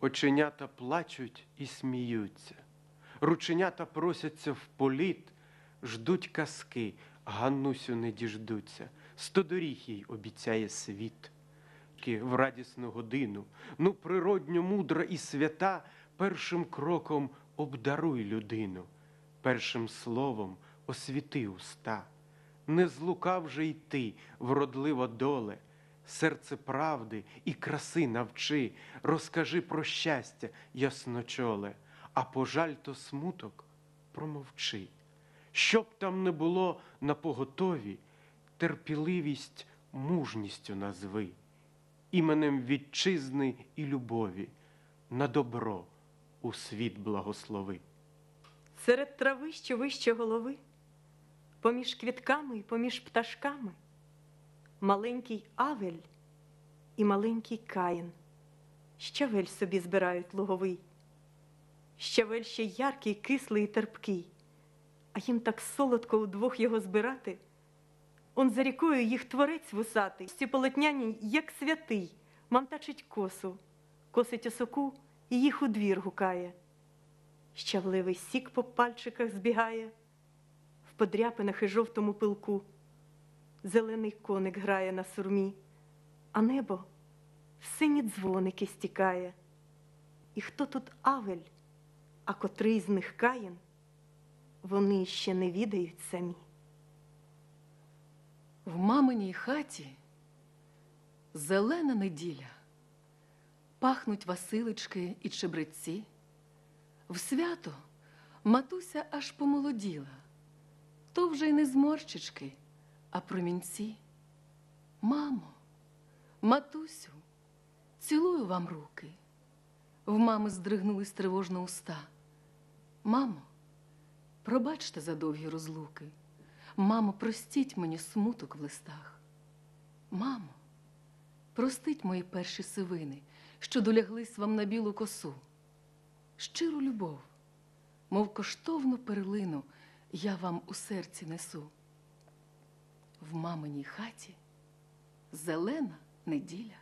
Оченята плачуть і сміються, рученята просяться в політ, ждуть казки, Ганнусю не діждуться, сто доріг їй обіцяє світ. В радісну годину, ну природньо мудра і свята, першим кроком обдаруй людину, першим словом освіти уста. Не злукав же й ти, вродлива доле, серце правди і краси навчи, розкажи про щастя, ясночоле, а пожаль то смуток промовчи. Щоб там не було на поготові, терпіливість мужністю назви, іменем вітчизни і любові, на добро у світ благослови. Серед трави, що вище голови, поміж квітками і поміж пташками, маленький Авель і маленький Каїн. Щавель собі збирають луговий. Щавель ще яркий, кислий і терпкий, а їм так солодко удвох його збирати. Он за рікою їх творець вусатий, ці полотняні, як святий, мамтачить косу, косить осоку і їх у двір гукає. Щавливий сік по пальчиках збігає, в подряпинах і жовтому пилку. Зелений коник грає на сурмі, а небо в сині дзвоники стікає. І хто тут Авель, а котрий з них Каїн, вони ще не відають самі. В маминій хаті зелена неділя, пахнуть Василички і чебреці. В свято матуся аж помолоділа, то вже й не зморщички, а промінці. Мамо, матусю, цілую вам руки. В мами здригнулись тривожно уста. Мамо, пробачте за довгі розлуки. Мамо, простіть мені смуток в листах. Мамо, простить мої перші сивини, що доляглись вам на білу косу. Щиру любов, мов коштовну перлину, я вам у серці несу. В маминій хаті зелена неділя.